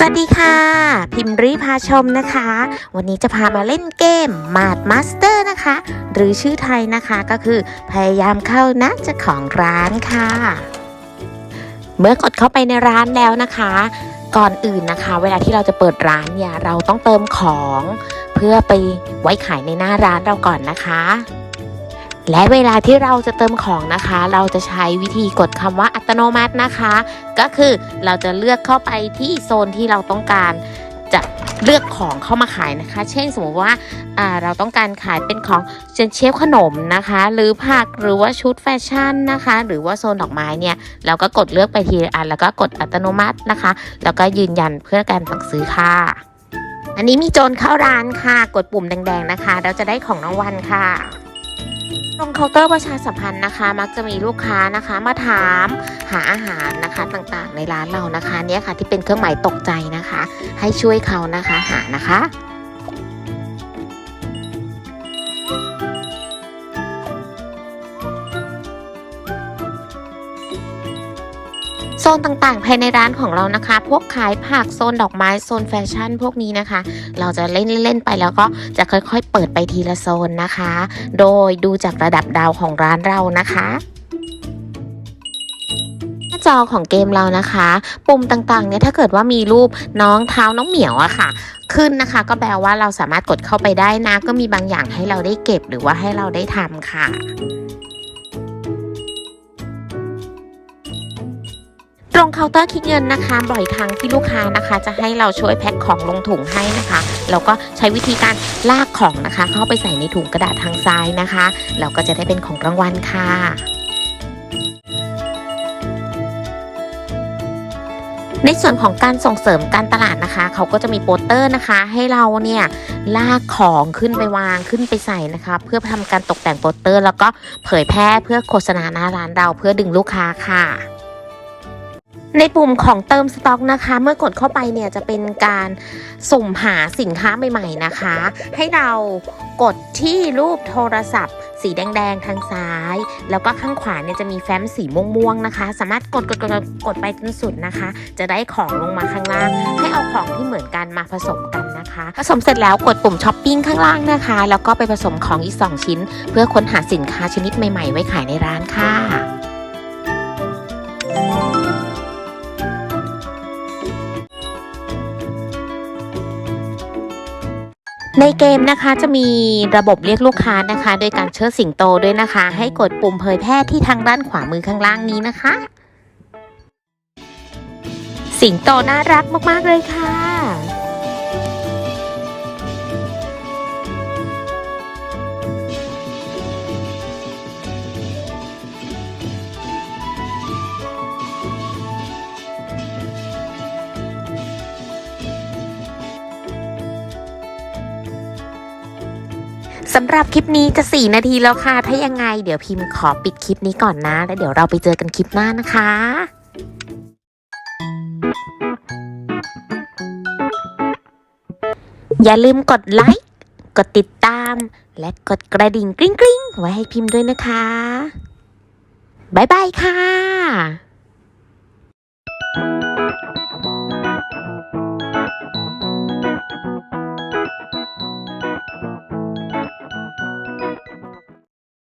สวัสดีค่ะ พิมรีพาชมนะคะ วันนี้จะพามาเล่นเกมมาดมาสเตอร์นะคะ หรือชื่อไทยนะคะก็คือพยายามเข้านะจ้าของร้านค่ะ เมื่อกดเข้าไปในร้านแล้วนะคะ ก่อนอื่นนะคะ เวลาที่เราจะเปิดร้านเนี่ยเราต้องเติมของ เพื่อไปไว้ขายในหน้าร้านเราก่อนนะคะ และเวลาที่เราจะเติมของนะคะ เราจะใช้วิธีกดคำว่าอัตโนมัตินะคะ ก็คือเราจะเลือกเข้าไปที่โซนที่เราต้องการจะเลือกของเข้ามาขายนะคะ เช่นสมมติว่าาเราต้องการขายเป็นของเชนเชฟขนมนะคะ หรือผักหรือว่าชุดแฟชั่นนะคะ หรือว่าโซนดอกไม้เนี่ย เราก็กดเลือกไปทีละอันแล้วก็กดอัตโนมัตินะคะ แล้วก็ยืนยันเพื่อการสั่งซื้อค่ะ อันนี้มีโจรเข้าร้านค่ะ กดปุ่มแดง ๆนะคะ เราจะได้ของรางวัลค่ะ ตรงเคาน์เตอร์ประชาสัมพันธ์นะคะ มักจะมีลูกค้านะคะ มาถามหาอาหารนะคะต่างๆ ในร้านเรานะคะเนี่ยค่ะที่เป็นเครื่องหมายตกใจนะคะ ให้ช่วยเขานะคะหานะคะ นต่างๆ ภายในร้านของเรานะคะ พวกขายผักโซนดอกไม้โซนแฟชั่นพวกนี้นะคะ เราจะเล่นเล่นๆไปแล้วก็จะค่อยๆ เปิดไปทีละโซนนะคะ โดยดูจากระดับดาวของร้านเรานะคะจอของเกมเรานะคะ ปุ่มต่างๆ เนี่ยถ้าเกิดว่ามีรูปน้องเท้าน้องเหมียวอะค่ะ ขึ้นนะคะ ก็แปลว่าเราสามารถกดเข้าไปได้นะ ก็มีบางอย่างให้เราได้เก็บหรือว่าให้เราได้ทำค่ะ รงเคาน์เตอร์คิดเงินนะคะ บ่อยครั้งที่ลูกค้านะคะ จะให้เราช่วยแพ็คของลงถุงให้นะคะแล้วก็ใช้วิธีการลากของนะคะ เข้าไปใส่ในถุงกระดาษทางซ้ายนะคะเราก็จะได้เป็นของรางวัลค่ะในส่วนของการส่งเสริมการตลาดนะคะ เขาก็จะมีโปสเตอร์นะคะ ให้เราเนี่ยลากของขึ้นไปวางขึ้นไปใส่นะคะ เพื่อทำการตกแต่งโปสเตอร์ แล้วก็เผยแพร่เพื่อโฆษณาหน้าร้านเราเพื่อดึงลูกค้าค่ะ ในปุ่มของเติมสต็อกนะคะ เมื่อกดเข้าไปเนี่ยจะเป็นการสุ่มหาสินค้าใหม่ ๆนะคะ ให้เรากดที่รูปโทรศัพท์ สีแดงๆทางซ้าย แล้วก็ข้างขวาเนี่ยจะมีแฟ้มสีม่วงๆนะคะ สามารถกดกดกดกดไปจนสุดนะคะ จะได้ของลงมาข้างล่าง ให้เอาของที่เหมือนกันมาผสมกันนะคะ ผสมเสร็จแล้วกดปุ่มช้อปปิ้งข้างล่างนะคะ แล้วก็ไปผสมของอีก 2 ชิ้น เพื่อค้นหาสินค้าชนิดใหม่ๆ ไว้ขายในร้านค่ะ ในเกมนะคะจะมีระบบเรียกลูกค้านะคะ โดยการเชิดสิงโตด้วยนะคะ ให้กดปุ่มเผยแพร่ที่ทางด้านขวามือข้างล่างนี้นะคะ สิงโตน่ารักมากๆเลยค่ะ สำหรับคลิปนี้จะ 4 นาทีแล้วค่ะ ถ้ายังไง เดี๋ยวพิมพ์ขอปิดคลิปนี้ก่อนนะ แล้วเดี๋ยวเราไปเจอกันคลิปหน้านะคะอย่าลืมกดไลค์ กดติดตาม และกดกระดิ่งกริ๊งกริงไว้ให้พิมพ์ด้วยนะคะบายบายค่ะ